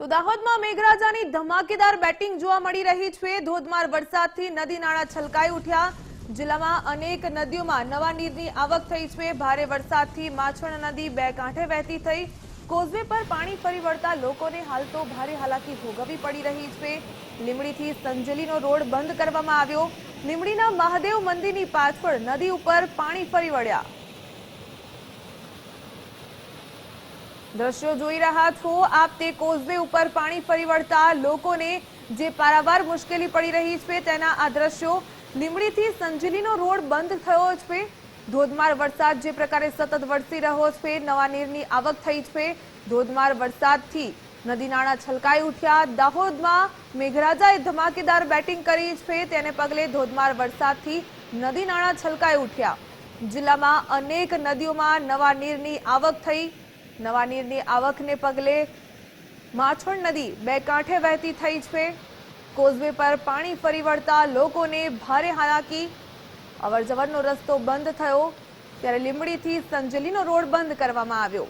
તો દાહોદમાં મેઘરાજાની ધમાકેદાર બેટિંગ જોવા મળી રહી છે. ધોધમાર વરસાદથી નદી નાળા છલકાઈ ઉઠ્યા. જિલ્લામાં અનેક નદીઓમાં નવા નીરની આવક થઈ છે. ભારે વરસાદથી માછણ નદી બે કાંઠે વહેતી થઈ. કોઝવે પર પાણી ફરી વળતા લોકોને હાલ તો ભારે હાલાકી ભોગવવી પડી રહી છે. લીમડીથી સંજલીનો રોડ બંધ કરવામાં આવ્યો. લીમડીના મહાદેવ મંદિરની પાછળ નદી ઉપર પાણી ફરી વળ્યા. દ્રશ્યો જોઈ રહ્યા છો. આપ તે કોઝવે ઉપર પાણી ફરી વળતા લોકોને જે પારાવાર મુશ્કેલી પડી રહી છે તેના આ દ્રશ્યો લીમડીથી સંજલીનો રોડ બંધ થયો છે. ધોધમાર વરસાદ જે પ્રકારે સતત વરસી રહ્યો છે, નવા નીરની આવક થઈ છે. ધોધમાર વરસાદથી નદી નાળા છલકાઈ ઉઠ્યા. દાહોદમાં મેઘરાજાએ ધમાકેદાર બેટિંગ કરી છે. તેને પગલે ધોધમાર વરસાદથી નદી નાળા છલકાઈ ઉઠ્યા. જિલ્લામાં અનેક નદીઓમાં નવા નીરની આવક થઈ નવા નીરની આવકને પગલે માછણ નદી બે કાંઠે વહેતી થઈ છે. કોઝવે પર પાણી ફરી વળતા લોકોને ભારે હાલાકી. અવરજવરનો રસ્તો બંધ થયો, ત્યારે લીંબડીથી સંજલીનો રોડ બંધ કરવામાં આવ્યો.